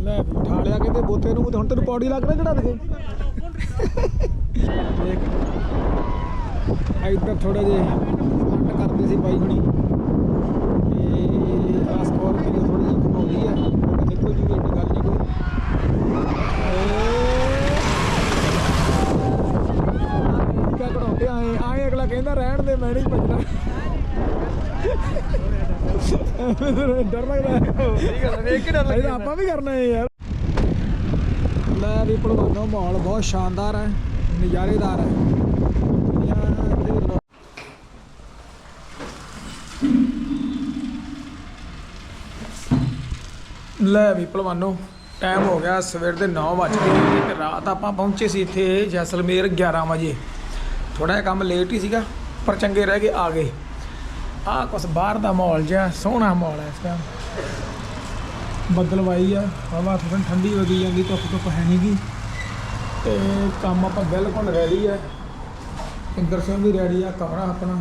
ਲੈ ਵੀ ਉਠਾ ਲਿਆ ਕਹਿੰਦੇ ਬੋਤੇ ਨੂੰ ਤੇ ਹੁਣ ਤੈਨੂੰ ਪੌੜੀ ਲੱਗ ਰਿਹਾ ਦੇ ਦੇਖ। ਇੱਧਰ ਥੋੜਾ ਜਿਹਾ ਹੱਟ ਕਰਦੇ ਸੀ ਬਾਈ ਹੁਣੀ। ਇਹ ਆ ਸਕੋਰਪੀਓ ਥੋੜੀ ਜਿਹੀ ਘਮਾਉਂਦੀ ਹੈ ਨਿਕਲ ਜੂਗੀ ਏਡੀ ਗੱਲ ਨਹੀਂ ਕੋਈ। ਆਏ ਆਏ ਅਗਲਾ ਕਹਿੰਦਾ, ਰਹਿਣ ਦੇ, ਮੈਂ ਨਹੀਂ ਭੱਜਣਾ। ਡਰ ਲੱਗਦਾ ਸਹੀ ਗੱਲ ਹੈ ਵੇਖ ਕੇ ਡਰ ਇਹ ਤਾਂ ਆਪਾਂ ਵੀ ਕਰਨਾ ਹੈ ਯਾਰ। ਲੈ ਵੀ ਭਲਵਾਨੋ ਮਾਹੌਲ ਬਹੁਤ ਸ਼ਾਨਦਾਰ ਹੈ ਨਜ਼ਾਰੇਦਾਰ ਹੈ। ਲੋ- ਵੀ ਭਲਵਾਨੋ ਟਾਈਮ ਹੋ ਗਿਆ ਸਵੇਰ ਦੇ 9 ਵਜ ਤੇ ਰਾਤ ਆਪਾਂ ਪਹੁੰਚੇ ਸੀ ਇੱਥੇ ਜੈਸਲਮੇਰ 11 ਵਜੇ। ਥੋੜਾ ਜਿਹਾ ਕੰਮ ਲੇਟ ਹੀ ਸੀਗਾ ਪਰ ਚੰਗੇ ਰਹਿ ਗਏ ਆ ਗਏ। ਆਹ ਕੁਛ ਬਾਹਰ ਦਾ ਮਾਹੌਲ ਜਿਹਾ, ਸੋਹਣਾ ਮਾਹੌਲ ਹੈ ਇਸ ਟਾਈਮ ਬੱਦਲਵਾਈ ਆ, ਹਵਾ ਥੋੜੀ ਠੰਡੀ ਹੋ ਗਈ, ਜਾਂਦੀ ਧੁੱਪ ਧੁੱਪ ਹੈ ਨਹੀਂਗੀ ਤੇ ਕੰਮ ਆਪਾਂ ਬਿਲਕੁਲ ਰੈਡੀ ਆ। ਇੰਦਰ ਸਿੰਘ ਵੀ ਰੈਡੀ ਆ, ਕਮਰਾ ਆਪਣਾ।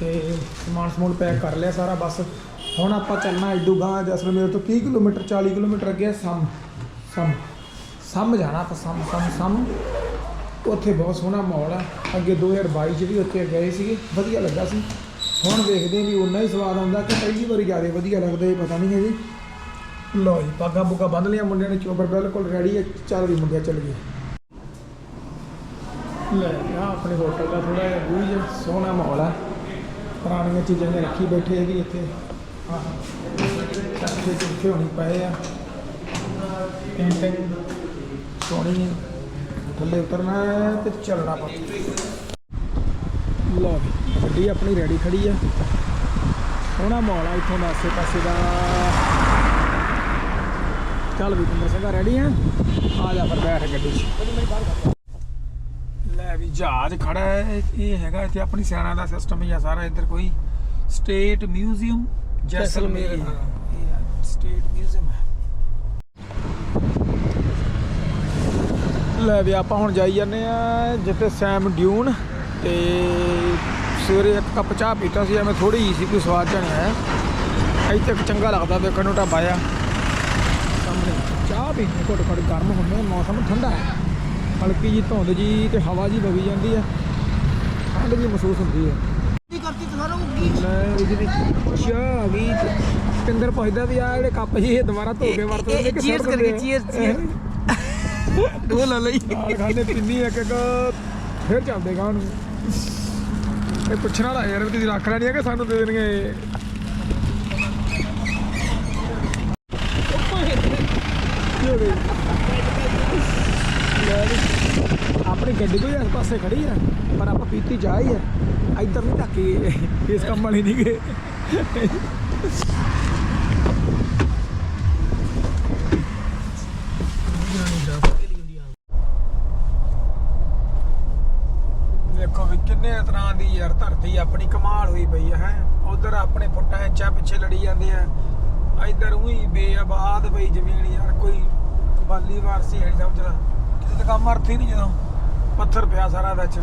ਤੇ ਸਮਾਨ ਸਮੂਨ ਪੈਕ ਕਰ ਲਿਆ ਸਾਰਾ ਬਸ। ਹੁਣ ਆਪਾਂ ਚੱਲਣਾ ਇਡੂ ਗਾਂ ਜੈਸਲਮੇਰ ਤੋਂ 30 ਕਿਲੋਮੀਟਰ 40 ਕਿਲੋਮੀਟਰ ਅੱਗੇ ਆ ਸਮ ਸਮ ਸਮ ਜਾਣਾ ਆਪਾਂ, ਸਮ ਸਮ ਸਮ। ਉੱਥੇ ਬਹੁਤ ਸੋਹਣਾ ਮਾਹੌਲ ਆ। ਅੱਗੇ 2022 ਚ ਵੀ ਉੱਥੇ ਗਏ ਸੀਗੇ, ਵਧੀਆ ਲੱਗਾ ਸੀ। ਹੁਣ ਵੇਖਦੇ ਵੀ ਉਨਾ ਹੀ ਸਵਾਦ ਆਉਂਦਾ ਕਿ ਪਹਿਲੀ ਵਾਰੀ ਜ਼ਿਆਦਾ ਵਧੀਆ ਲੱਗਦਾ ਇਹ, ਪਤਾ ਨਹੀਂ ਹੈ ਜੀ। ਲਓ ਜੀ ਪੱਗਾਂ ਪੁੱਗਾਂ ਬੰਨ ਲਿਆ ਮੁੰਡਿਆਂ ਨੇ, ਚੋਬਰ ਬਿਲਕੁਲ ਰੈਡੀ ਹੈ, ਚੱਲ ਵੀ ਮੁੰਡਿਆ ਚੱਲ ਗਏ। ਲੈ ਆ ਆਪਣੇ ਹੋਟਲ ਦਾ ਥੋੜਾ ਜਿਹਾ ਵੀ ਜਿਹਾ ਸੋਹਣਾ ਮਾਹੌਲ ਆ। ਪੁਰਾਣੀਆਂ ਚੀਜ਼ਾਂ ਨੇ ਰੱਖੀ ਬੈਠੇ ਹੈਗੇ ਇੱਥੇ। ਆਹ, ਚੱਕੇ ਚੁੱਕੇ ਹੋਣੀ ਪਏ ਆ। ਪੇਂਟਿੰਗ ਸੋਹਣੀ ਹੈ ਥੱਲੇ ਉਤਰਨਾ ਹੈ ਤੇ ਚੱਲਣਾ ਪਾ ਲਓ ਵੀ ਗੱਡੀ ਆਪਣੀ ਰੈਡੀ ਖੜੀ ਆ। ਸੋਹਣਾ ਮਾਹੌਲ ਆ ਇੱਥੋਂ ਦਾ ਆਸੇ ਪਾਸੇ ਦਾ। ਚੱਲ ਵੀ ਤੁੰਦਾ ਸਿੰਘਾ ਰੈਡੀ ਆ। ਆ ਜਾ ਫਿਰ ਬੈਠ ਗੱਡੀ 'ਚ। ਲੈ ਵੀ ਜਹਾਜ਼ ਖੜਾ ਹੈ ਇਹ ਹੈਗਾ ਇੱਥੇ ਆਪਣੀ ਸਿਆਣਾ ਦਾ ਸਿਸਟਮ ਹੀ ਆ ਸਾਰਾ ਇੱਧਰ ਕੋਈ। State museum Jaisalmer Jaisalmer. ਇਹ ਸਟੇਟ ਮਿਊਜ਼ੀਅਮ ਹੈ। ਲੈ ਵੀ ਆਪਾਂ ਹੁਣ ਜਾਈ ਜਾਂਦੇ ਆ ਜਿੱਥੇ ਸੈਮ ਡਿਊਨ ਤੇ ਸਵੇਰੇ ਇੱਕ ਕੱਪ ਚਾਹ ਪੀਤਾ ਸੀ ਐਵੇਂ ਥੋੜੀ ਜਿਹੀ ਸੀ ਕੋਈ ਸਵਾਦ ਨਹੀਂ ਆਇਆ ਇੱਥੇ ਇੱਕ ਚੰਗਾ ਲੱਗਦਾ ਵੇਖਣ ਨੂੰ ਢਾਬਾ ਆ ਸਾਹਮਣੇ ਚਾਹ ਪੀਣੀ ਘੁੱਟ ਘੁੱਟ ਗਰਮ ਹੁੰਦੇ ਮੌਸਮ ਠੰਡਾ ਹੈ। ਹਲਕੀ ਜੀ ਧੁੰਦ ਜੀ ਤੇ ਹਵਾ ਜੀ ਵਗੀ ਜਾਂਦੀ ਹੈ। ਠੰਡ ਜੀ ਮਹਿਸੂਸ ਹੁੰਦੀ ਹੈ। ਕੀ ਕਰਤੀ ਤੁਹਾਰਾ ਲੈ ਵੀ ਜਿਹੜੀ ਅੱਛਾ ਆ ਗਈ ਪੁੱਛਦਾ ਵੀ ਆ ਜਿਹੜੇ ਕੱਪ ਜੀ ਇਹ ਦੁਬਾਰਾ ਧੋ ਕੇ ਵਰਤਦੇ ਨੇ ਕਿ ਚੀਅਰਸ ਕਰਕੇ? ਚੀਅਰਸ ਚੀਅਰਸ ਦੋ ਲਾ ਲਈ। ਨਾਲ ਖਾਂਦੇ ਪਿੰਨੀ ਇੱਕ ਇੱਕ ਫਿਰ ਚੱਲਦੇ ਗਾਂ ਨੂੰ। ਇਹ ਪੁੱਛਣ ਵਾਲਾ ਯਾਰ ਵੀ ਤੁਸੀਂ ਰੱਖ ਲੈਣੀ ਹੈ ਕਿ ਸਾਨੂੰ ਦੇ ਦੇਣਗੇ ਆਪਣੀ ਗੱਡੀ ਕੋਈ ਇਸ ਪਾਸੇ ਖੜੀ ਆ, ਪਰ ਆਪਾਂ ਪੀਤੀ ਜਾ ਹੀ ਆ। ਇੱਧਰ ਨਹੀਂ ਢੱਕੀ ਇਸ ਕੰਮ ਵਾਲੀ ਨਹੀਂ ਗਏ ਵੇਖੋ ਵੀ ਕਿੰਨੇ ਤਰ੍ਹਾਂ ਦੀ ਯਾਰ ਧਰਤੀ ਆਪਣੀ ਕਮਾਲ ਹੋਈ ਪਈ ਹੈ। ਉਧਰ ਆਪਣੇ ਫੁੱਟਾਂ ਇੰਚਾਂ ਪਿੱਛੇ ਲੜੀ ਜਾਂਦੇ ਆ। ਇੱਧਰ ਉਹੀ ਬੇਆਬਾਦ ਪਈ ਜ਼ਮੀਨ ਯਾਰ, ਕੋਈ ਬਾਲੀ ਵਾਰਸੀ ਹੈ ਸਮਝਦਾ। ਕਿਸੇ ਦਾ ਕੰਮ ਅਰਥ ਹੀ ਨਹੀਂ ਜਦੋਂ ਪੱਥਰ ਪਿਆ ਸਾਰਾ ਵਿੱਚ।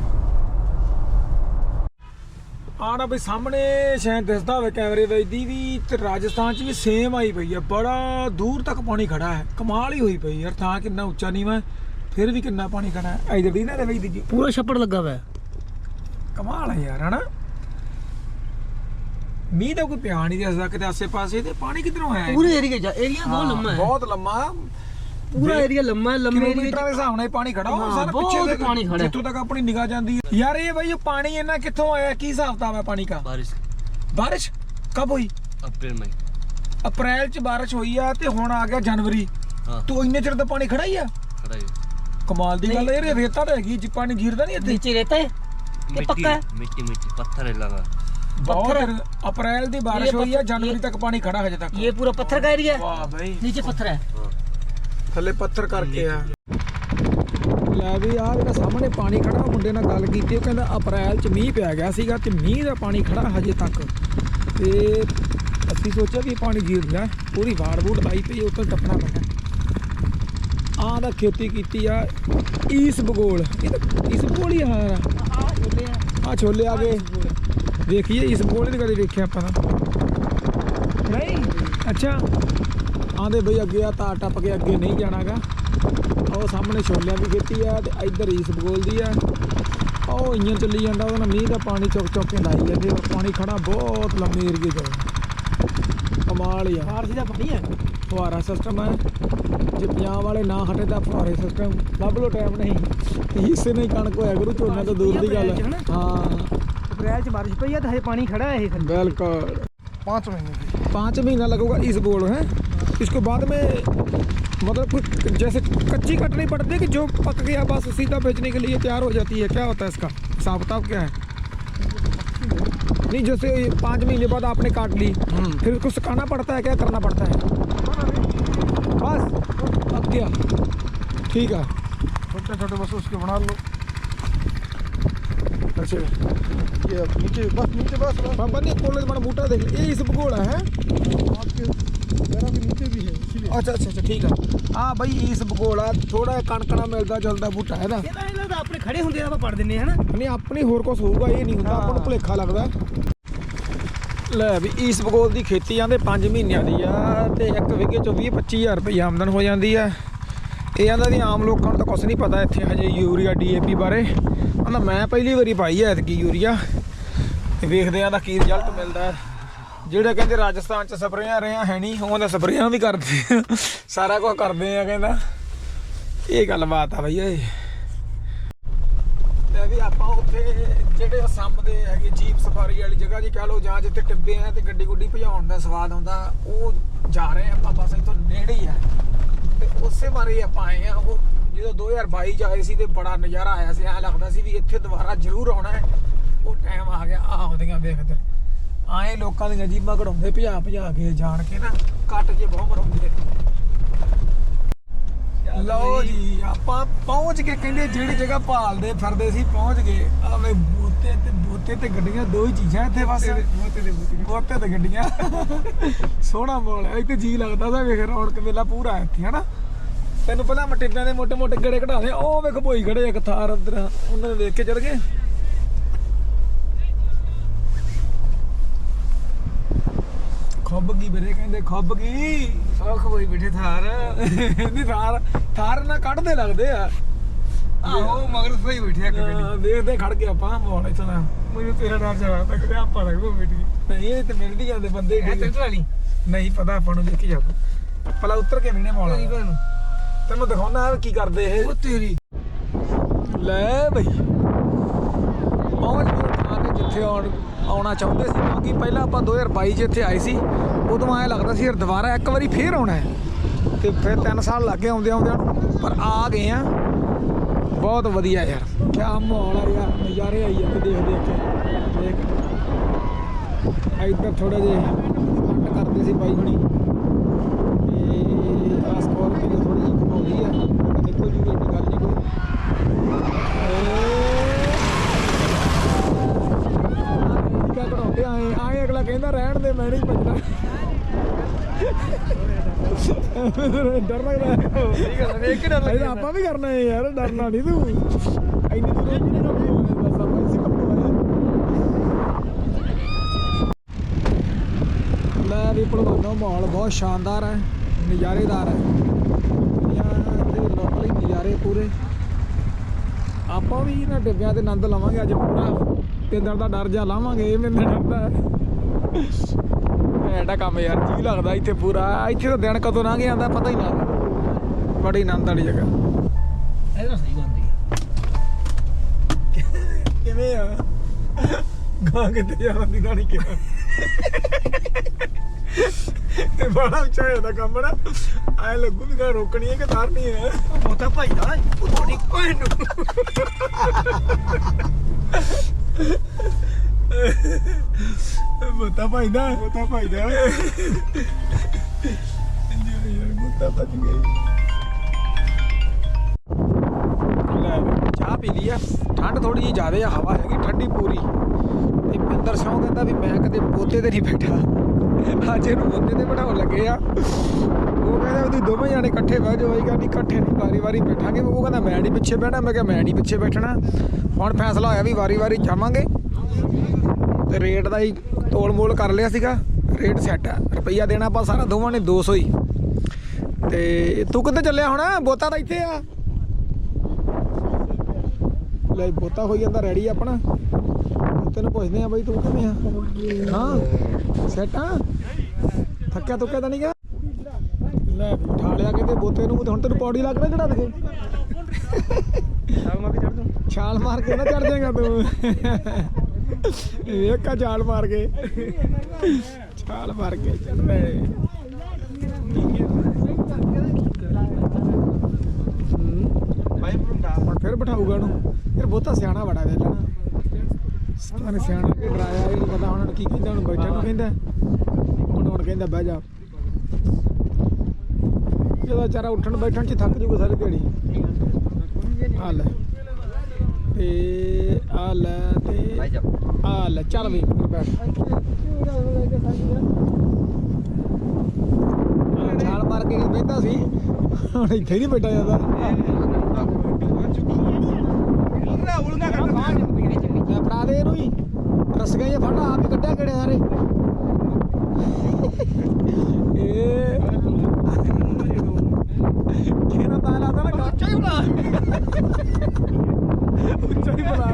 ਆਣਾ ਬਈ ਸਾਹਮਣੇ ਸ਼ਾਇਦ ਦਿਸਦਾ ਹੋਵੇ ਕੈਮਰੇ ਵਿੱਚ ਦੀ ਵੀ ਤੇ ਰਾਜਸਥਾਨ 'ਚ ਵੀ ਸੇਮ ਆਈ ਪਈ ਆ। ਬੜਾ ਦੂਰ ਤੱਕ ਪਾਣੀ ਖੜਾ ਹੈ, ਕਮਾਲ ਹੀ ਹੋਈ ਪਈ ਯਾਰ, ਥਾਂ ਕਿੰਨਾ ਉੱਚਾ ਨਹੀਂ ਵਾ ਫਿਰ ਵੀ ਕਿੰਨਾ ਪਾਣੀ ਖੜਾ ਹੈ। ਇਧਰ ਦੀ ਨਾ ਦੇ ਵਿੱਚ ਦੀ ਪੂਰਾ ਛੱਪੜ ਲੱਗਾ ਹੋਇਆ। ਕਮਾਲ ਹੈ ਯਾਰ ਹਨਾ? ਮੀਂਹ ਦਾ ਕੋਈ ਪਿਆ ਨਹੀਂ ਦਿਸਦਾ ਕਿਤੇ ਆਸੇ-ਪਾਸੇ ਤੇ ਪਾਣੀ ਕਿੱਧਰੋਂ ਆਇਆ ਪੂਰੇ ਏਰੀਆ ਜਾ ਏਰੀਆ ਬਹੁਤ ਲੰਮਾ ਹੈ। ਬਹੁਤ ਲੰਮਾ। ਪੂਰਾ ਏਰੀਆ ਲੰਮਾ ਹੈ ਲੰਮੇ ਏਰੀਆ ਦੇ ਹਿਸਾਬ ਨਾਲ ਪਾਣੀ ਖੜਾ ਹੋ ਸਾਰਾ ਪਿੱਛੇ ਤੱਕ- ਪਾਣੀ ਖੜਾ ਜਿੱਥੋਂ ਤੱਕ ਆਪਣੀ ਨਿਗਾਹ ਜਾਂਦੀ ਹੈ। ਯਾਰ ਇਹ ਬਈ ਇਹ ਪਾਣੀ ਇੰਨਾ ਕਿੱਥੋਂ ਆਇਆ ਕੀ ਹਿਸਾਬ ਤਾਬ ਹੈ ਪਾਣੀ ਦਾ? ਬਾਰਿਸ਼। ਬਾਰਿਸ਼? ਕਬ ਹੋਈ? ਅਪ੍ਰੈਲ ਮਈ। ਅਪ੍ਰੈਲ ਚ ਬਾਰਿਸ਼ ਹੋਈ ਆ ਤੇ ਹੁਣ ਆ ਗਿਆ ਜਨਵਰੀ। ਹਾਂ। ਤੂੰ ਇੰਨੇ ਚਿਰ ਤਾਂ ਪਾਣੀ ਖੜਾ ਹੀ ਆ? ਖੜਾ ਹੈ ਕਮਾਲ ਦੀ ਗੱਲ ਇਹ ਰੇਤਾ ਤਾਂ ਹੈਗੀ ਜੀ ਪਾਣੀ ਗਿਰਦਾ ਨਹੀਂ ਇੱਥੇ। ਨੀਚੇ ਰਹਤਾ ਹੈ? ये मिट्टी पक्का है मिट्टी मिट्टी पत्थर है लगा ਬਹੁਤ ਪੱਥਰ- ਅਪ੍ਰੈਲ ਦੀ ਬਾਰਿਸ਼ ਇਹ ਹੋਈ ਆ ਪੱਥਰ- ਜਨਵਰੀ ਇਹ- ਤੱਕ ਪਾਣੀ ਖੜਾ ਹਜੇ ਤੱਕ ये पूरा पत्थर का एरिया है ਵਾਹ ਬਈ नीचे पत्थर है हाँ ਥੱਲੇ ਪੱਥਰ ਕਰਕੇ ਆ ਲੈ ਵੀ ਆ ਜਿਹੜਾ ਸਾਹਮਣੇ ਪਾਣੀ ਖੜਾ ਉਹ ਮੁੰਡੇ ਨਾਲ ਗੱਲ ਕੀਤੀ ਉਹ ਕਹਿੰਦਾ ਅਪ੍ਰੈਲ ਚ ਮੀਂਹ ਪਿਆ ਗਿਆ ਸੀਗਾ ਤੇ ਮੀਂਹ ਦਾ ਪਾਣੀ ਖੜਾ ਹਜੇ ਤੱਕ ਤੇ ਅਸੀਂ ਸੋਚਿਆ ਵੀ ਇਹ ਪਾਣੀ ਗਿਰ ਗਿਆ ਪੂਰੀ ਵਾੜ ਵੂੜ ਲਾਈ ਪਈ ਉੱਤੇ ਟੱਪਣਾ ਪੈਣਾ ਆਹ ਦਾ ਖੇਤੀ ਕੀਤੀ ਆ ਈਸ ਬਗੋਲ ਇਹ ਤਾਂ ਈਸ ਬਗੋਲ ਹੀ ਆ ਯਾਰ ਆ ਛੋਲੇ ਆ ਗਏ। ਵੇਖੀਏ ਇਸ ਬਗੋਲ ਨਹੀਂ ਕਦੇ ਵੇਖਿਆ ਆਪਾਂ ਤਾਂ। ਨਹੀਂ। ਅੱਛਾ। ਆਂਦੇ ਬਈ ਅੱਗੇ ਆ ਤਾਂ ਟੱਪ ਕੇ ਅੱਗੇ ਨਹੀਂ ਜਾਣਾਗਾ। ਉਹ ਸਾਹਮਣੇ ਛੋਲਿਆਂ ਦੀ ਖੇਤੀ ਆ ਤੇ ਇੱਧਰ ਈਸ ਬਗੋਲ ਦੀ ਆ। ਉਹ ਇੰਜਨ ਚੱਲੀ ਜਾਂਦਾ ਉਹਦੇ ਮੀਂਹ ਦਾ ਪਾਣੀ ਚੁੱਕ ਚੁੱਕ ਕੇ ਲਾਈ ਜਾਂਦੇ ਉਹ ਪਾਣੀ ਖੜਾ ਬਹੁਤ ਲੰਮੇ ਏਰੀਏ 'ਚ। ਕਮਾਲ ਹੀ ਆ। ਫਾਰਸੀ ਦਾ ਪਾਣੀ ਹੈ? ਫੁਹਾਰਾ ਸਿਸਟਮ ਹੈ ਜੇ ਪੰਜਾਬ ਵਾਲੇ ਨਾ ਹਟੇ ਤਾਂ ਫੁਹਾਰੇ ਸਿਸਟਮ ਲੱਭ ਲੋ ਟਾਈਮ ਨਹੀਂ ਹਿੱਸੇ ਨਹੀਂ ਕਣਕ ਹੋਇਆ ਕਰੂ ਝੋਨਾ ਤਾਂ ਦੂਰ ਦੀ ਗੱਲ ਹੈ ਹਾਂ ਅਪ੍ਰੈਲ ਚ ਬਾਰਿਸ਼ ਪਈ ਆ ਤਾਂ ਹਜੇ ਪਾਣੀ ਖੜਾ ਹੈ ਇਹ ਥੱਲੇ बिल्कुल पाँच महीने की पाँच महीना लगेगा इस बोल है इसको बाद में मतलब कुछ जैसे कच्ची कटनी पड़ती है कि जो पक गया बस सीधा बेचने के लिए तैयार हो जाती है क्या होता है इसका हिसाब किताब क्या है नहीं जैसे ये पाँच महीने बाद आपने काट ली फिर उसको सुखाना पड़ता है क्या करना पड़ता है बस पक गया ठीक है छोटे छोटे बस उसके बना लो अच्छा ये अब नीचे बस नीचे बस बस पापा ने कॉलेज बड़ा बूटा देख लिया। ये इस भगोड़ा है आपके पैरों के नीचे भी है इसीलिए ਅੱਛਾ ਅੱਛਾ ਅੱਛਾ ਠੀਕ ਆ ਆ ਬਈ ਇਸ ਭਗੋਲਾ ਥੋੜਾ ਕਣਕਣਾ ਮਿਲਦਾ ਜਲਦਾ ਬੂਟਾ ਹੈ ਨਾ ਇਹ ਤਾਂ ਇਹਨਾਂ ਦਾ ਆਪਣੇ ਖੜੇ ਹੁੰਦੇ ਆ ਆਪਾਂ ਪੜ ਦਿੰਨੇ ਹਨਾ ਨਹੀਂ ਆਪਣੀ ਹੋਰ ਕੁਝ ਹੋਊਗਾ ਇਹ ਨਹੀਂ ਹੁੰਦਾ ਆਪਾਂ ਨੂੰ ਭੁਲੇਖਾ ਲੱਗਦਾ ਲੈ ਵੀ ਇਸ ਭਗੋਲ ਦੀ ਖੇਤੀ ਆਂਦੇ 5 ਮਹੀਨਿਆਂ ਦੀ ਆ ਤੇ ਇੱਕ ਵਿਗੇ ਚੋਂ 20 25000 ਰੁਪਏ ਆਮਦਨ ਹੋ ਜਾਂਦੀ ਆ। ਇਹ ਆਂਦਾ ਵੀ ਆਮ ਲੋਕਾਂ ਨੂੰ ਤਾਂ ਕੁਝ ਨਹੀਂ ਪਤਾ ਇੱਥੇ ਹਜੇ ਯੂਰੀਆ ਡੀਏਪੀ ਬਾਰੇ। ਆਂਦਾ ਮੈਂ ਪਹਿਲੀ ਵਾਰੀ ਪਾਈ ਐ ਐਤਕੀ ਯੂਰੀਆ। ਤੇ ਵੇਖਦੇ ਆਂ ਦਾ ਕੀ ਰਿਜ਼ਲਟ ਮਿਲਦਾ ਜਿਹੜੇ ਕਹਿੰਦੇ ਰਾਜਸਥਾਨ ਚ ਸਪਰੇਆਂ ਰਿਆਂ ਹੈ ਨਹੀਂ ਉਹਨਾਂ ਸਪਰੇਆਂ ਵੀ ਕਰਦੇ ਸਾਰਾ ਕੁਝ ਕਰਦੇ ਆ ਕਹਿੰਦਾ। ਇਹ ਗੱਲਬਾਤ ਆ ਬਈ ਓਏ। ਤੇ ਵੀ ਆਪਾਂ ਉੱਥੇ ਜਿਹੜੇ ਅਸੰਭ ਦੇ ਹੈਗੇ ਜੀਪ ਸਫਾਰੀ ਵਾਲੀ ਜਗ੍ਹਾ ਜੀ ਕਹ ਲਓ ਜਾਂ ਜਿੱਥੇ ਟਿੱਬੇ ਆ ਤੇ ਗੱਡੀ ਗੁੱਡੀ ਭਜਾਉਣ ਦਾ ਸਵਾਦ ਆਉਂਦਾ, ਉਹ ਜਾ ਰਹੇ ਆਪਾਂ, ਬਸ ਇੱਥੋਂ ਨੇੜੇ ਹੀ ਆ। ਤੇ ਉਸੇ ਬਾਰੇ ਆਪਾਂ ਆਏ ਆ ਉਹ ਜਦੋਂ 2022 ਚ ਆਏ ਸੀ ਤੇ ਬੜਾ ਨਜ਼ਾਰਾ ਆਇਆ ਸੀ, ਐਂ ਲੱਗਦਾ ਸੀ ਵੀ ਇੱਥੇ ਦੁਬਾਰਾ ਜ਼ਰੂਰ ਆਉਣਾ ਹੈ। ਉਹ ਟਾਈਮ ਆ ਗਿਆ ਆ ਆਉਂਦੀਆਂ ਵੇਖ ਆਏ ਲੋਕਾਂ ਦੀਆਂ ਜੀਬਾਂ ਕਢਾਉਂਦੇ ਭਜਾ ਭਜਾ ਕੇ ਜਾਣ ਕੇ ਨਾ, ਕੱਟ ਜੇ ਬਹੁਤ ਮਰਾਉਂਦੇ ਲਓ ਜੀ ਆਪਾਂ ਪਹੁੰਚ ਕੇ ਕਹਿੰਦੇ ਜਿਹੜੀ ਜਗ੍ਹਾ ਭਾਲਦੇ ਫਿਰਦੇ ਸੀ ਪਹੁੰਚ ਗਏ। ਆਵੇ ਬੋਤੇ ਤੇ ਬੋਤੇ ਤੇ ਗੱਡੀਆਂ ਦੋ ਹੀ ਚੀਜ਼ਾਂ ਇੱਥੇ ਬਸ। ਬੋਤੇ ਤੇ ਬੋਤੇ ਤੇ ਗੱਡੀਆਂ। ਸੋਹਣਾ ਮੋਲ ਹੈ ਇੱਥੇ ਜੀ ਲੱਗਦਾ ਸੀ ਵੇਖ ਰੌਣਕ ਮੇਲਾ ਪੂਰਾ ਇੱਥੇ ਹਨਾ? ਤੈਨੂੰ ਪਤਾ ਮਟਿੱਬਿਆਂ ਦੇ ਮੋਟੇ ਮੋਟੇ ਗੜੇ ਕਢਾਉਂਦੇ ਉਹ ਵੇਖ ਭੋਈ ਖੜੇ ਇੱਕ ਥਾਰ ਉਧਰ ਉਹਨਾਂ ਨੇ ਵੇਖ ਕੇ ਚੜ ਗਏ। ਖੁੱਬ ਗਈ ਵੀਰੇ ਕਹਿੰਦੇ ਖੁੱਬ ਗਈ। ਸੌਖ ਹੋਈ ਬੈਠੇ ਥਾਰ। ਨਹੀਂ ਥਾਰ ਥਾਰ ਨਾ ਕੱਢਦੇ ਲੱਗਦੇ ਆ। ਆਹੋ ਮਗਰ ਸਹੀ ਬੈਠਿਆ ਹਾਂ, ਦੇਖਦੇ ਖੜ ਕੇ ਆਪਾਂ ਮੋੜ ਇਥੋਂ ਦਾ। ਮੈਨੂੰ ਤੇਰਾ ਡਰ ਤੱਕ ਤੇ ਆਪਾਂ ਲੱਗੋ ਬੈਠੀ ਨਹੀਂ ਇਹ ਤੇ ਮਿਲਦੀ ਜਾਂਦੇ ਬੰਦੇ ਇਹ ਤੇ ਢਾਲੀ ਨਹੀਂ ਪਤਾ ਆਪਾਂ ਨੂੰ ਦੇਖੀ ਜਾਓ ਪਹਿਲਾਂ ਉੱਤਰ ਕੇ ਮਿਲਣੇ ਮੋੜ ਨੂੰ। ਤੈਨੂੰ ਦਿਖਾਉਣਾ ਕੀ ਕਰਦੇ ਇਹ। ਉਹ ਤੇਰੀ। ਲੈ ਬਈ। ਗਏ ਥਾਂ ਤੇ ਜਿੱਥੇ ਆਉਣ ਆਉਣਾ ਚਾਹੁੰਦੇ ਸੀ ਕਿਉਂਕਿ ਪਹਿਲਾਂ ਆਪਾਂ 2022 ਚ ਇੱਥੇ ਆਏ ਸੀ, ਉਦੋਂ ਐਂ ਲੱਗਦਾ ਸੀ ਯਾਰ ਦੁਬਾਰਾ ਇੱਕ ਵਾਰੀ ਫੇਰ ਆਉਣਾ ਹੈ। ਤੇ ਫਿਰ 3 ਸਾਲ ਲੱਗੇ ਆਉਂਦੇ ਆਉਂਦਿਆਂ ਨੂੰ, ਪਰ ਆ ਗਏ ਆ। ਬਹੁਤ ਵਧੀਆ ਯਾਰ ਕੀ ਮਾਹੌਲ ਆ ਯਾਰ, ਨਜ਼ਾਰੇ ਆਈ ਜਾਂਦੇ ਦੇਖ ਦੇਖ ਕੇ। ਦੇਖ। ਇੱਧਰ ਥੋੜਾ ਜਿਹਾ ਕਰਦੇ ਸੀ ਬਾਈ ਹੁਣੀ ਤੇ ਆ ਸਕੋਰਪੀਓ ਥੋੜੀ ਜਿਹੀ ਘਮਾਉਂਦੀ ਆ ਮੈਂ ਕਿਹਾ ਨਿਕਲ ਜੂਗੀ ਇੰਨੀ ਗੱਲ ਨਹੀਂ ਕੋਈ ਕਿਆ ਕਢਾਉਂਦੇ ਆਏ ਆਏ ਅਗਲਾ ਕਹਿੰਦਾ ਰਹਿਣ ਦੇ ਮੈਂ ਨਹੀਂ ਭੱਜਣਾ ਡਰ ਲੱਗਦਾ ਸਹੀ ਹੈ ਵੇਖ ਕੇ ਡਰ ਇਹ ਆਪਾਂ ਵੀ ਕਰਨਾ ਹੈ ਯਾਰ, ਡਰਨਾ ਨਹੀਂ ਤੂੰ। ਇੰਨੀ ਦੂਰ ਨਹੀਂ ਕਰਨਾ ਬਸ ਆਪਾਂ ਇਸੇ ਕੰਮ ਲੈ ਵੀ ਭਲਵਾਨੋ, ਮਾਹੌਲ ਬਹੁਤ ਸ਼ਾਨਦਾਰ ਹੈ, ਨਜ਼ਾਰੇਦਾਰ ਹੈ। ਦੁਨੀਆ ਲੋਕਲੀ ਨਜ਼ਾਰੇ ਪੂਰੇ। ਆਪਾਂ ਵੀ ਇਹਨਾਂ ਡਿੱਬਿਆਂ ਤੇ ਆਨੰਦ ਲਵਾਂਗੇ, ਅੱਜ ਪੂਰਾ ਤੇ ਪਿੰਦਰ ਦਾ ਡਰ ਜਾ ਲਾਵਾਂਗੇ, ਇਹ ਮੈਨੂੰ ਡਰਦਾ ਐਡਾ ਕੰਮ ਯਾਰ ਜੀ ਲੱਗਦਾ ਇੱਥੇ ਪੂਰਾ। ਇੱਥੇ ਤਾਂ ਦਿਨ ਕਦੋਂ ਲੰਘ ਜਾਂਦਾ ਪਤਾ ਹੀ ਨਾ ਬੜੀ ਆਨੰਦ ਵਾਲੀ ਜਗ੍ਹਾ। ਇਹ ਤਾਂ ਸਹੀ ਬੰਦੀ ਕਿਵੇਂ ਆ? ਗਾਂ ਕਿਤੇ ਜਾਣ ਦੀ ਨਹੀਂ ਕਿਹਾ? ਇਹ ਬੜਾ ਹੋਇਆ ਦਾ ਕੰਮ ਨਾ। ਐ ਲੱਗੂ ਵੀ ਗਾਂ ਰੋਕਣੀ ਹੈ ਕਿ ਤਾਰਨੀ ਹੈ। ਉਹ ਤਾਂ ਭਾਈ ਦਾ ਉਹ ਤੁਹਾਡੀ ਭੈਣ ਨੂੰ। ਯਾਰ ਬੋਤਾ ਭੱਜ ਗਈ ਲੈ ਵੀ ਚਾਹ ਪੀ ਲਈ ਆ। ਠੰਡ ਥੋੜੀ ਜਿਹੀ ਜ਼ਿਆਦੇ ਆ ਹਵਾ ਹੈਗੀ ਠੰਡੀ ਪੂਰੀ। ਤੇ ਪਿੰਦਰ ਸਿੰਘ ਕਹਿੰਦਾ ਵੀ ਮੈਂ ਕਦੇ ਬੋਤੇ ਤੇ ਨਹੀਂ ਬੈਠਾ। ਅੱਜ ਇਹਨੂੰ ਬੋਤੇ ਤੇ ਬਿਠਾਉਣ ਲੱਗੇ ਆ। ਉਹ ਕਹਿੰਦਾ ਵੀ ਤੁਸੀਂ ਦੋਵੇਂ ਜਾਣੇ ਇਕੱਠੇ ਬਹਿ ਜਾਓ। ਅਸੀਂ ਕਹਿੰਦੀ ਇਕੱਠੇ ਨਹੀਂ ਵਾਰੀ ਵਾਰੀ ਬੈਠਾਂਗੇ। ਉਹ ਕਹਿੰਦਾ ਮੈਂ ਨਹੀਂ ਪਿੱਛੇ ਬਹਿਣਾ। ਮੈਂ ਕਿਹਾ ਮੈਂ ਨਹੀਂ ਪਿੱਛੇ ਬੈਠਣਾ। ਹੁਣ ਫੈਸਲਾ ਹੋਇਆ ਵੀ ਵਾਰੀ ਵਾਰੀ ਜਾਵਾਂਗੇ। ਤੇ ਰੇਟ ਦਾ ਹੀ ਤੋਲ ਮੋਲ ਕਰ ਲਿਆ ਸੀਗਾ ਰੇਟ ਸੈੱਟ ਆ। ਰੁਪਈਆ ਦੇਣਾ ਆਪਾਂ ਸਾਰਾ ਦੋਵਾਂ ਨੇ 200 ਹੀ। ਤੇ ਤੂੰ ਕਿੱਥੇ ਚੱਲਿਆ ਹੁਣ? ਬੋਤਾ ਤਾਂ ਇੱਥੇ ਆ। ਲੈ ਬੋਤਾ ਹੋਈ ਜਾਂਦਾ ਰੈਡੀ ਆਪਣਾ। ਤੈਨੂੰ ਪੁੱਛਦੇ ਆ ਬਈ ਤੂੰ ਕਿਵੇਂ ਆ? ਹਾਂ ਸੈਟ ਆ? ਥੱਕਿਆ ਤੁੱਕਿਆ ਤਾਂ ਨਹੀਂ ਗਾ ਲੈ ਉਠਾ ਲਿਆ ਕਹਿੰਦੇ ਬੋਤੇ ਨੂੰ ਹੁਣ ਤੈਨੂੰ ਪੌੜੀ ਲੱਗ ਰਿਹਾ ਚੜਾ ਦੇ। ਸਾਲ ਮਾਰ ਕੇ ਚੜ ਜਾ ਛਾਲ ਮਾਰ ਕੇ ਨਾ ਚੜ ਜਾਏਗਾ ਤੂੰ। ਵੇਖਾ ਛਾਲ ਮਾਰ ਕੇ। ਛਾਲ ਮਾਰ ਕੇ ਚੜਨਾ ਭਾਈ ਬੁੰਡਾ ਹੁਣ ਫਿਰ ਬਿਠਾਊਗਾ ਉਹਨੂੰ। ਯਾਰ ਬਹੁਤਾ ਸਿਆਣਾ ਬੜਾ ਵੇਲਾ ਨਾ ਸਾਨੇ ਸਿਆਣਾ ਕਿ ਡਰਾਇਆ ਇਹ ਨੀ ਪਤਾ ਹੁਣ ਕੀ ਕਹਿੰਦਾ ਉਹਨੂੰ ਬੈਠਣ ਨੂੰ ਕਹਿੰਦਾ? ਹੁਣ ਹੁਣ ਕਹਿੰਦਾ, ਬਹਿ ਜਾ। ਇਹਦਾ ਚਾਰਾ ਉੱਠਣ ਬੈਠਣ ਚ ਥੱਕ ਜੂਗਾ ਸਾਰੀ ਦਿਹਾੜੀ। ਆ ਲੈ। ਤੇ ਆ ਲੈ ਤੇ ਆ ਲੈ ਚੱਲ ਵੀ ਉੱਪਰ ਬੈਠ। ਛਾਲ ਮਾਰ ਕੇ ਬੈਠਾ ਸੀ। ਹੁਣ ਇੱਥੇ ਨਹੀਂ ਬੈਠਾ ਜਾਂਦਾ। ਫੜਾ ਦੇ ਇਹਨੂੰ ਹੀ ਰਸਗਾਂ ਜਿਹਾ ਫੜ ਆਪ ਹੀ ਕੱਢਿਆ ਕਿਹੜੇ ਸਾਰੇ ਇਹ ਕਿਹਨਾਂ ਤਾਂ ਲਾਦਾ ਨਾ ਉੱਚਾ ਹੀ ਬੁਲਾ ਉੱਚਾ ਹੀ ਬੁਲਾ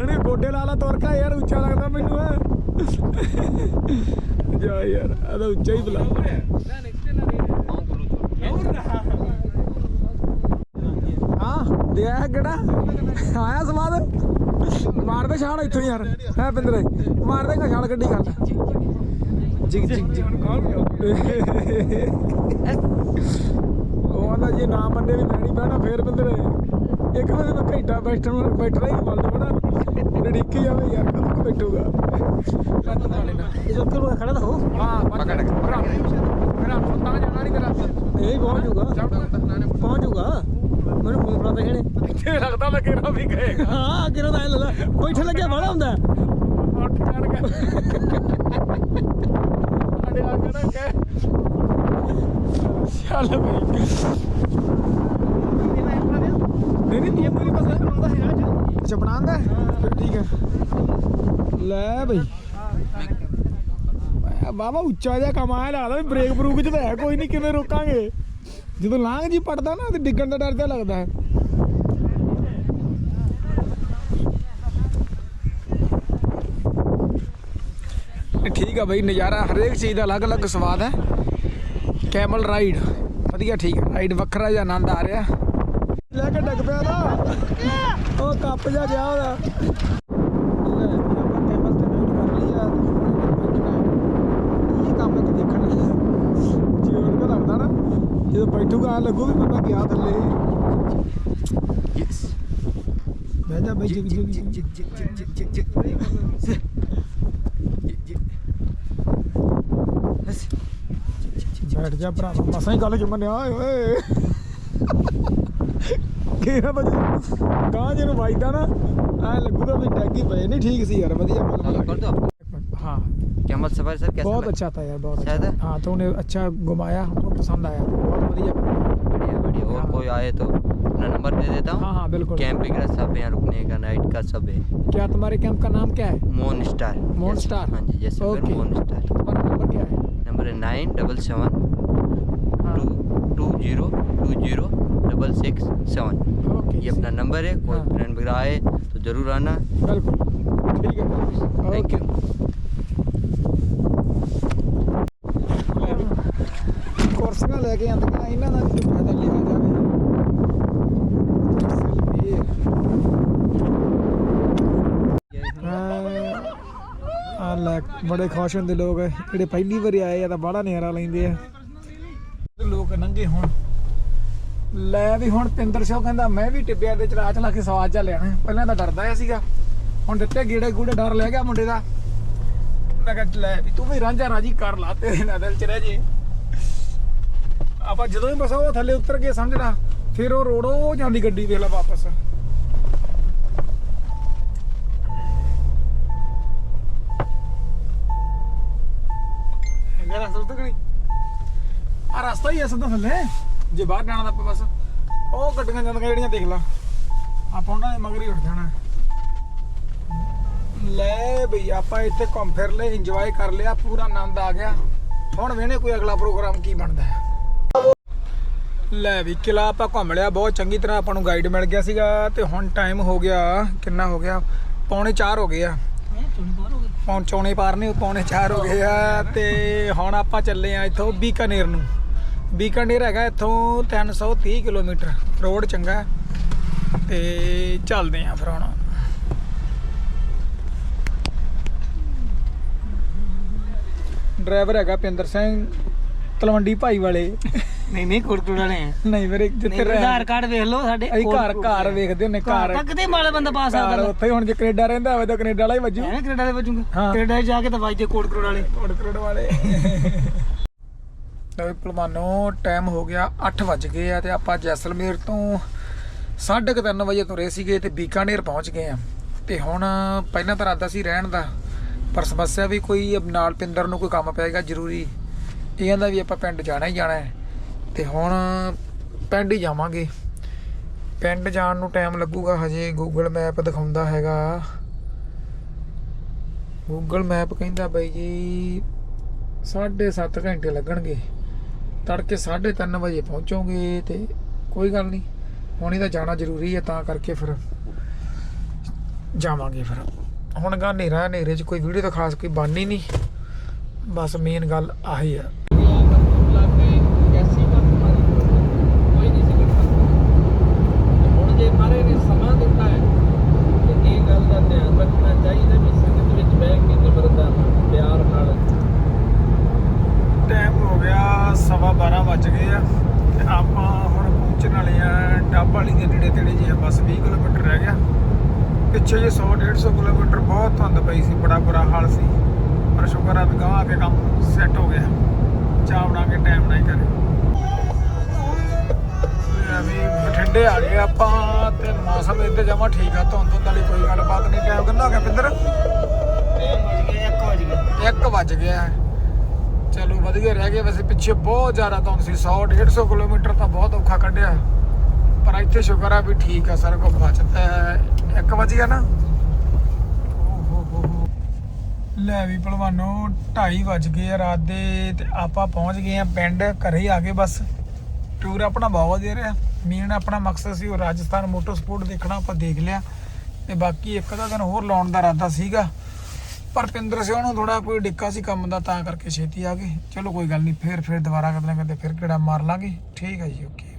ਇਹਨੇ ਗੋਡੇ ਲਾ ਲਾ ਤੁਰ ਕਾ ਯਾਰ ਉੱਚਾ ਲੱਗਦਾ ਮੈਨੂੰ ਆ ਜਾ ਯਾਰ ਆਦਾ ਉੱਚਾ ਹੀ ਬੁਲਾ। ਹਾਂ, ਦੇ ਕਿਹੜਾ? ਆਇਆ ਸਵਾਦ ਮਾਰ ਛਾਲ ਇੱਥੋਂ ਯਾਰ। ਹੈ ਬਿੰਦਰੇ, ਮਾਰ ਦੇਗਾ ਛਾਲ ਗੱਡੀ ਕਰ। ਜਿਗ ਜਿਗ ਜਿਗ। ਉਹ ਆਂਦਾ ਜੇ ਨਾ ਮੰਨੇ ਵੀ ਮੈਂ ਨਹੀਂ ਬਹਿਣਾ, ਫੇਰ ਬਿੰਦਰੇ। ਇੱਕ ਵਾਰ ਮੈਂ ਘੰਟਾ ਬੈਠਣ, ਬੈਠਣਾ ਹੀ ਮੰਨ ਲਵਾਂ ਡਿੱਕੀ ਜਾਵੇ ਯਾਰ। ਵਕਤ ਲੋਕ ਖੜਾ ਤਾਂ ਹੋ ਹਾਂ ਪਕੜ ਮੇਰਾ ਮੇਰਾ ਤਾਂ ਜਾਣਾ ਨਹੀਂ ਤੇਰਾ ਇਹ ਪਹੁੰਚ ਜਾਊਗਾ ਪਹੁੰਚ ਜਾਊਗਾ ਮੈਨੂੰ ਫੋਨ ਫੜਾ ਨੇ ਤੇ ਲੱਗਦਾ ਲੱਗੇਗਾ ਵੀ ਗਏਗਾ। ਹਾਂ ਕਿਰੋ ਦਾ ਲੱਲਾ ਬੈਠਣ ਲੱਗਿਆ ਬੜਾ ਹੁੰਦਾ। ਉੱਠ ਚੜ ਗਿਆ। ਸਾਡੇ ਆ ਕੇ ਨਾ ਕਹਿ ਚੱਲ ਬਈ। ਨਹੀਂ ਨਹੀਂ ਤੂੰ ਮੇਰੀ ਬਸ ਬਣਾਉਂਦਾ ਹੈ ਅੱਜ। ਅੱਛਾ ਬਣਾਉਂਦਾ ਫਿਰ ਠੀਕ ਹੈ। ਲੈ ਬਈ। ਬਾਬਾ ਉੱਚਾ ਜਿਹਾ ਕੰਮ ਆਇਆ ਲੱਗਦਾ ਵੀ ਬ੍ਰੇਕ ਬਰੂਕ ਚ ਤਾਂ ਹੈ ਕੋਈ ਨਹੀਂ ਕਿਵੇਂ ਰੋਕਾਂਗੇ? ਜਦੋਂ ਲਾਂਘ ਜੀ ਪੜਦਾ ਨਾ ਤੇ ਡਿੱਗਣ ਦਾ ਡਰ ਜਿਹਾ ਲੱਗਦਾ ਹੈ। ਠੀਕ ਆ ਬਈ ਨਜ਼ਾਰਾ ਹਰੇਕ ਚੀਜ਼ ਦਾ ਅਲੱਗ-ਅਲੱਗ ਸਵਾਦ ਹੈ। ਕੈਮਲ ਰਾਈਡ ਵਧੀਆ ਠੀਕ ਹੈ। ਰਾਈਡ ਵੱਖਰਾ ਜਿਹਾ ਆਨੰਦ ਆ ਰਿਹਾ। ਲੈ ਕੇ ਡਿੱਗ ਪਿਆ ਨਾ ਉਹ ਕੱਪ ਜਾ ਗਿਆ ਉਹਦਾ। ਜਦੋਂ ਬੈਠੂਗਾ ਲੱਗੂ ਵੀ ਬੰਦਾ ਗਿਆ ਥੱਲੇ। ਯੈਸ ਬਹਿ ਜਾ ਬਈ ਜਿਗ ਜਿਗ ਜਿਗ ਜਿਗ ਬੈਠ ਜਾ ਭਰਾ ਮਸਾਂ ਹੀ ਗੱਲ ਚ ਮੰਨਿਆ ਓਏ। ਓਏ ਕਿਹੜਾ ਬਜ ਗਾਂ ਜਿਹਨੂੰ ਵੱਜਦਾ ਨਾ ਐ ਲੱਗੂਗਾ ਵੀ ਡੈਗੀ ਪਏ ਨਹੀਂ ਠੀਕ ਸੀ ਯਾਰ ਵਧੀਆ चालू ਮਤਲਬ कर दो आपको हाँ कैमल सफारी सर कैसा बहुत लगा? अच्छा था यार बहुत शायद अच्छा है? हाँ तूने अच्छा घुमाया हमको पसंद आया बहुत बढ़िया बनाया। बढ़िया बढ़िया और हाँ। कोई आए तो अपना नंबर दे देता हूँ हाँ हाँ बिल्कुल कैंपिंग का सब है यहाँ रुकने का नाइट का सब है क्या तुम्हारे कैंप का नाम क्या है Mon Star Mon Yes, Star? हाँ जी जैसे ओके। मोन स्टार तुम्हारा नंबर क्या है नंबर है नाइन डबल सेवन हाँ to to Zero two zero double six seven okay ये अपना नंबर है कोई हाँ। फ्रेंड वगैरह आए तो ज़रूर आना बिल्कुल ठीक है थैंक ओके यू ਕੁਰਸੀਆਂ ਲੈ ਕੇ ਆਂਦੀਆਂ ਇਹਨਾਂ ਦਾ ਵੀ ਫਾਇਦਾ ਲਿਆ ਜਾਵੇ ਆ ਲੈ ਬੜੇ ਖੁਸ਼ ਹੁੰਦੇ ਲੋਕ ਜਿਹੜੇ ਪਹਿਲੀ ਵਾਰੀ ਆਏ ਆ ਤਾਂ ਬੜਾ ਨਜ਼ਾਰਾ ਲੈਂਦੇ ਆ ਲੋਕ ਨੰਗੇ ਹੁਣ। ਲੈ ਵੀ ਹੁਣ ਪਿੰਦਰ ਸ਼ੋ ਕਹਿੰਦਾ, ਮੈਂ ਵੀ ਟਿੱਬਿਆਂ ਦੇ ਚਲਾ ਚਲਾ ਕੇ ਸਵਾਦ ਚਾ ਲੈਣਾ ਪਹਿਲਾਂ ਤਾਂ ਡਰਦਾ ਆ ਸੀਗਾ। ਹੁਣ ਦਿੱਤੇ ਗੇੜੇ ਗੂੜੇ, ਡਰ ਲੈ ਗਿਆ ਮੁੰਡੇ ਦਾ। ਮੈਂ ਕਿਹਾ, ਲੈ ਵੀ ਤੂੰ ਵੀ ਰਾਂਝਾ ਰਾਜੀ ਕਰ ਲਾ, ਤੇਰੇ ਨਾਲ ਦਿਲ ਚ ਰਹਿ ਜੇ। ਆਪਾਂ ਜਦੋਂ ਹੀ ਬਸ ਉਹ ਥੱਲੇ ਉਤਰ ਕੇ ਸਮਝਣਾ, ਫਿਰ ਉਹ ਰੋੜੋ ਜਾਂਦੀ ਗੱਡੀ ਵੇਲਾ ਵਾਪਸ। ਹੈਗਾ ਰਸਤਾ ਉੱਤੇ ਨਹੀਂ? ਆ ਰਸਤਾ ਹੀ ਐ ਸਿੱਧਾ ਥੱਲੇ। ਜੇ ਬਾਹਰ ਜਾਣਾ ਤਾਂ ਆਪਾਂ ਬਸ ਉਹ ਗੱਡੀਆਂ ਜਾਂਦੀਆਂ ਜਿਹੜੀਆਂ ਦੇਖ ਲਾ। ਆਪਾਂ ਉਹਨਾਂ ਦੇ ਮਗਰ ਹੀ ਉੱਠ ਜਾਣਾ। ਲੈ ਬਈ ਆਪਾਂ ਇੱਥੇ ਘੁੰਮ ਫਿਰ ਲਏ ਇੰਜੋਏ ਕਰ ਲਿਆ ਪੂਰਾ ਆਨੰਦ ਆ ਗਿਆ। ਹੁਣ ਵੇਣੇ ਕੋਈ ਅਗਲਾ ਪ੍ਰੋਗਰਾਮ ਕੀ ਬਣਦਾ ਹੈ। ਲੈ ਵੀ ਕਿਲਾ ਆਪਾਂ ਘੁੰਮ ਲਿਆ ਬਹੁਤ ਚੰਗੀ ਤਰ੍ਹਾਂ ਆਪਾਂ ਨੂੰ ਗਾਈਡ ਮਿਲ ਗਿਆ ਸੀਗਾ। ਤੇ ਹੁਣ ਟਾਈਮ ਹੋ ਗਿਆ ਕਿੰਨਾ ਹੋ ਗਿਆ? ਪੌਣੇ 4 ਹੋ ਗਏ ਆ। ਪਹੁੰਚਾਉਣੇ ਪਾਰ ਨਹੀਂ ਪੌਣੇ 4 ਹੋ ਗਏ ਆ। ਤੇ ਹੁਣ ਆਪਾਂ ਚੱਲੇ ਆ ਇੱਥੋਂ ਬੀਕਾਨੇਰ ਨੂੰ। ਬੀਕਾਨੇਰ ਹੈਗਾ ਇੱਥੋਂ 330 ਕਿਲੋਮੀਟਰ। ਰੋਡ ਚੰਗਾ। ਤੇ ਚੱਲਦੇ ਆ ਫਿਰ ਹੁਣ। ਡਰਾਈਵਰ ਹੈਗਾ ਪਿੰਦਰ ਸਿੰਘ ਤਲਵੰਡੀ ਭਾਈ ਵਾਲੇ। ਨਹੀਂ ਨਹੀਂ ਕੁੜਕੁੜ ਵਾਲੇ ਆ। ਨਹੀਂ ਵੀਰੇ ਜਿੱਥੇ ਰਹਿ ਆਧਾਰ ਕਾਰਡ ਵੇਖ ਲਓ ਸਾਡੇ ਅਸੀਂ ਘਰ ਘਰ ਵੇਖਦੇ ਹੁੰਨੇ ਘਰ ਤੱਕ ਤੇ ਮਾੜਾ ਬੰਦਾ ਪਾ ਸਕਦਾ ਉੱਥੇ ਹੁਣ ਜੇ ਕੈਨੇਡਾ ਰਹਿੰਦਾ ਹੋਵੇ ਤਾਂ ਕੈਨੇਡਾ ਵਾਲਾ ਹੀ ਵੱਜੂ। ਐਵੇਂ ਕੈਨੇਡਾ ਦੇ ਵਜੂਗਾ। ਕੈਨੇਡਾ ਜਾ ਕੇ ਤਾਂ ਵੱਜਦੇ ਕੋਟ ਕਰੋੜ ਵਾਲੇ। ਕੋੜ ਕਰੋੜ ਵਾਲੇ। ਲਓ ਵੀ ਭਲਵਾਨੋ ਟਾਈਮ ਹੋ ਗਿਆ 8 ਵੱਜ ਗਏ ਆ ਤੇ ਆਪਾਂ ਜੈਸਲਮੇਰ ਤੋਂ 3:30 ਵਜੇ ਤੁਰੇ ਸੀਗੇ ਤੇ ਬੀਕਾਨੇਰ ਪਹੁੰਚ ਗਏ ਆ। ਤੇ ਹੁਣ ਪਹਿਲਾਂ ਤਾਂ ਇਰਾਦਾ ਸੀ ਰਹਿਣ ਦਾ, ਪਰ ਸਮੱਸਿਆ ਵੀ ਕੋਈ ਨਾਲ ਪਿੰਦਰ ਨੂੰ ਕੋਈ ਕੰਮ ਪਏਗਾ ਜ਼ਰੂਰੀ। ਇਹ ਕਹਿੰਦਾ ਵੀ ਆਪਾਂ ਪਿੰਡ ਜਾਣਾ ਹੀ ਜਾਣਾ ਹੈ। ਤੇ ਹੁਣ ਪਿੰਡ ਹੀ ਜਾਵਾਂਗੇ। ਪਿੰਡ ਜਾਣ ਨੂੰ ਟਾਈਮ ਲੱਗੂਗਾ ਹਜੇ ਗੂਗਲ ਮੈਪ ਦਿਖਾਉਂਦਾ ਹੈਗਾ। ਗੂਗਲ ਮੈਪ ਕਹਿੰਦਾ ਬਾਈ ਜੀ 7.5 ਘੰਟੇ ਲੱਗਣਗੇ। ਤੜਕੇ 3:30 ਵਜੇ ਪਹੁੰਚੋਗੇ ਤੇ ਕੋਈ ਗੱਲ ਨਹੀਂ, ਹੁਣ ਇਹਦਾ ਜਾਣਾ ਜ਼ਰੂਰੀ ਹੈ, ਤਾਂ ਕਰਕੇ ਫਿਰ ਜਾਵਾਂਗੇ ਫਿਰ। ਹੁਣ ਗਾ ਹਨੇਰਾ, ਹਨੇਰੇ 'ਚ ਕੋਈ ਵੀਡੀਓ ਤਾਂ ਖਾਸ ਕੋਈ ਬਣਨੀ ਨਹੀਂ। ਬਸ ਮੇਨ ਗੱਲ ਆਹੀ ਆ ਹੁਣ ਜੇ ਮਾਰੇ ਨੇ ਸਮਾਂ ਦਿੱਤਾ ਹੈ ਤੇ ਇਹ ਗੱਲ ਦਾ ਧਿਆਨ ਰੱਖਣਾ ਚਾਹੀਦਾ ਵੀ ਸੰਗਤ ਵਿੱਚ ਬਹਿ ਕੇ ਨਿਮਰਤਾ ਪਿਆਰ ਨਾਲ ਟਾਈਮ ਹੋ ਗਿਆ ਸਵਾ 12 ਵੱਜ ਗਏ ਆ ਤੇ ਆਪਾਂ ਹੁਣ ਪਹੁੰਚਣ ਵਾਲੇ ਆ ਡੱਬ ਦੇ ਨੇੜੇ ਤੇੜੇ ਜੀ ਆ, ਬਸ 20 ਕਿਲੋਮੀਟਰ ਰਹਿ ਗਿਆ। ਪਿੱਛੇ ਜੇ 100 150 ਕਿਲੋਮੀਟਰ ਬਹੁਤ ਧੁੰਦ ਪਈ ਸੀ, ਬੜਾ ਬੁਰਾ ਹਾਲ ਸੀ। ਪਰ ਸ਼ੁਕਰ ਆ ਗਾਂ ਕੇ ਕੰਮ ਸੈੱਟ ਹੋ ਗਿਆ। ਚਾਹ ਬਣਾ ਕੇ ਟਾਈਮ ਨਾਲ ਕਰੇ। ਵੀ ਬਠਿੰਡੇ ਆ ਗਏ ਆਪਾਂ ਤੇ ਮੌਸਮ ਇੱਥੇ ਜਮਾ ਠੀਕ ਆ, ਧੁੰਦ ਧੁੰਦ ਵਾਲੀ ਕੋਈ ਗੱਲਬਾਤ ਨਹੀਂ। ਟਾਈਮ ਕਿੰਨਾ ਹੋ ਗਿਆ ਪਿੰਦਰ? 1 ਵਜ ਗਿਆ। ਚਲੋ ਵਧੀਆ, ਰਹਿ ਗਿਆ ਵੈਸੇ ਪਿੱਛੇ ਬਹੁਤ ਜ਼ਿਆਦਾ ਧੁੰਦ ਸੀ। 100 150 ਕਿਲੋਮੀਟਰ ਤਾਂ ਬਹੁਤ ਔਖਾ ਕੱਢਿਆ। ਪਰ ਇੱਥੇ ਸ਼ੁਕਰ ਆ ਵੀ ਠੀਕ ਆ, ਸਾਰਾ ਕੁਝ ਬਚਦਾ ਹੈ 1 ਵਜ ਗਿਆ ਨਾ? ਹੋ ਲੈ ਵੀ ਭਲਵਾਨੋ 2:30 ਵੱਜ ਗਏ ਆ ਰਾਤ ਦੇ ਤੇ ਆਪਾਂ ਪਹੁੰਚ ਗਏ ਆ ਪਿੰਡ, ਘਰੇ ਹੀ ਆ ਗਏ ਬਸ। ਟੂਰ ਆਪਣਾ ਬਹੁਤ ਵਧੀਆ ਰਿਹਾ। ਮੇਨ ਆਪਣਾ ਮਕਸਦ ਸੀ ਉਹ ਰਾਜਸਥਾਨ ਮੋਟਰ ਸਪੋਰਟ ਦੇਖਣਾ, ਆਪਾਂ ਦੇਖ ਲਿਆ। ਤੇ ਬਾਕੀ ਇੱਕ ਦਾ ਦਿਨ ਹੋਰ ਲਾਉਣ ਦਾ ਇਰਾਦਾ ਸੀਗਾ। ਪਰ ਪਿੰਦਰ ਸਿੰਘ ਨੂੰ ਥੋੜਾ ਕੋਈ ਡਿੱਕਾ ਸੀ ਕੰਮ ਦਾ, ਤਾਂ ਕਰਕੇ ਛੇਤੀ ਆ ਗਏ। ਚਲੋ ਕੋਈ ਗੱਲ ਨਹੀਂ, ਫੇਰ ਫੇਰ ਦੁਬਾਰਾ ਕਦੇ ਨਾ ਕਦੇ ਫਿਰ ਕਿਹੜਾ ਮਾਰ ਲਾਂਗੇ। ਠੀਕ ਹੈ ਜੀ, ਓਕੇ।